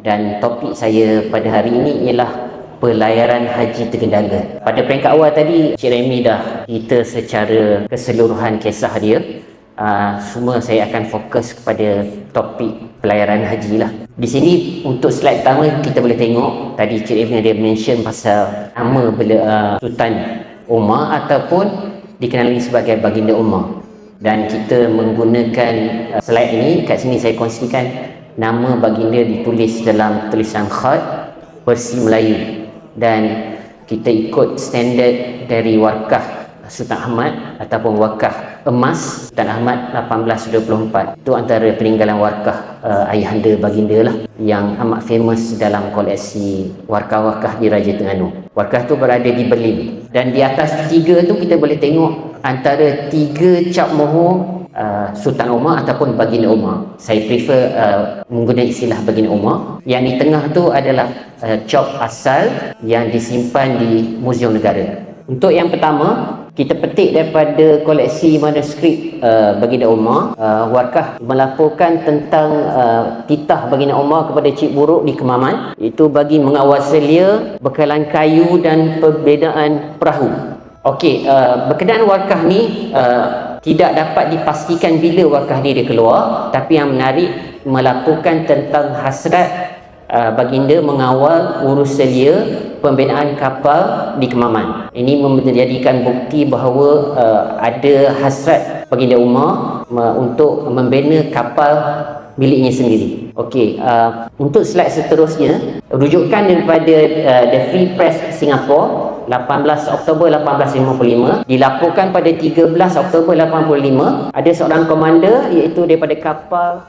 dan topik saya pada hari ini ialah pelayaran haji terkendala. Pada peringkat awal tadi Cik Remy dah cerita secara keseluruhan kisah dia. Uh, semua saya akan fokus kepada topik pelayaran haji lah. Di sini untuk slide pertama kita boleh tengok tadi Cik Remy ada mention pasal nama bela, uh, Sultan Umar ataupun dikenali sebagai baginda Umar. Dan kita menggunakan uh, slide ini kat sini saya kongsikan nama baginda ditulis dalam tulisan khat versi Melayu. Dan kita ikut standard dari warkah Sultan Ahmad ataupun wakah emas Sultan Ahmad 1824 itu antara peninggalan warkah uh, ayahanda baginda lah yang amat famous dalam koleksi warkah-warkah di Raja Terengganu. Warkah tu berada di Berlin. Dan di atas tiga tu kita boleh tengok antara tiga cap mohon Uh, Sultan Umar ataupun Baginda Umar. Saya prefer uh, menggunakan istilah Baginda Umar. Yang di tengah tu adalah uh, cop asal yang disimpan di Muzium Negara. Untuk yang pertama, kita petik daripada koleksi manuskrip uh, Baginda Umar. Uh, Warkah melaporkan tentang uh, titah Baginda Umar kepada Cik Buruk di Kemaman. Itu bagi mengawal selia, bekalan kayu dan perbezaan perahu. Okey, uh, berkenaan warkah ni uh, tidak dapat dipastikan bila warkah ni dia keluar tapi yang menarik melaporkan tentang hasrat uh, baginda mengawal urus selia pembinaan kapal di Kemaman ini menjadikan bukti bahawa uh, ada hasrat baginda Umar uh, untuk membina kapal miliknya sendiri. Okey, uh, untuk slide seterusnya, rujukan daripada uh, The Free Press Singapore 18 Oktober 1855 dilaporkan pada 13 Oktober 85 ada seorang komander iaitu daripada kapal